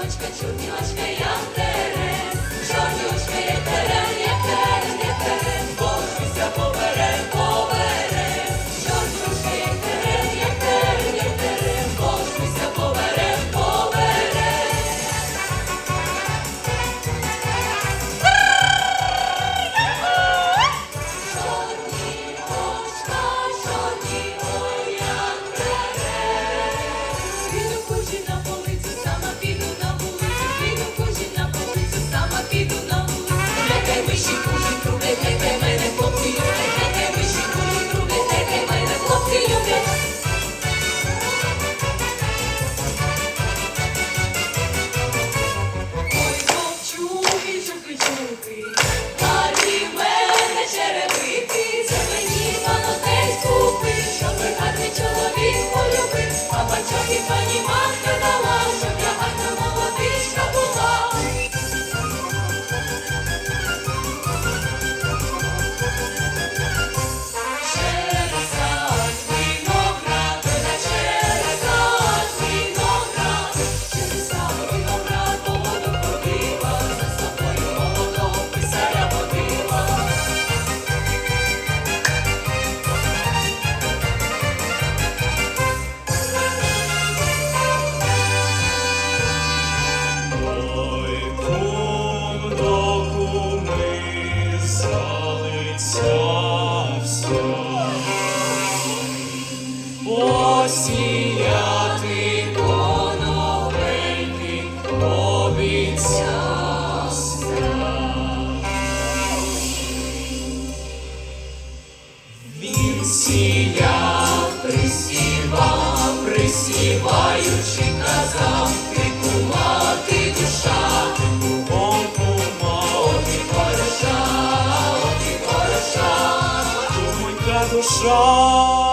Чудилочка, чудилочка, я в тебе. Bicicleta. Посіяти конопельки, обіцявся. Він сіяв, присівав, присіваючи, казав, ти кума, ти душа, душа.